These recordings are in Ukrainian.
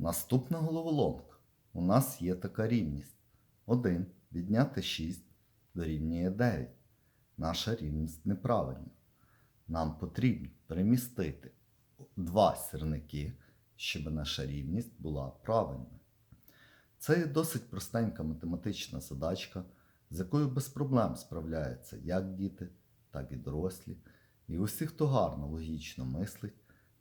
Наступна головоломка. У нас є така рівність. 1 відняти 6 дорівнює 9. Наша рівність неправильна. Нам потрібно перемістити два сірники, щоб наша рівність була правильною. Це є досить простенька математична задачка, з якою без проблем справляються як діти, так і дорослі. І усі, хто гарно логічно мислить,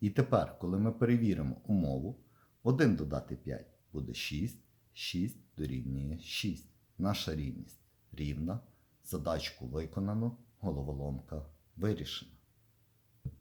І тепер, коли ми перевіримо умову, 1 додати 5 буде 6, 6 дорівнює 6. Наша рівність рівна. Задачку виконано, головоломка вирішена.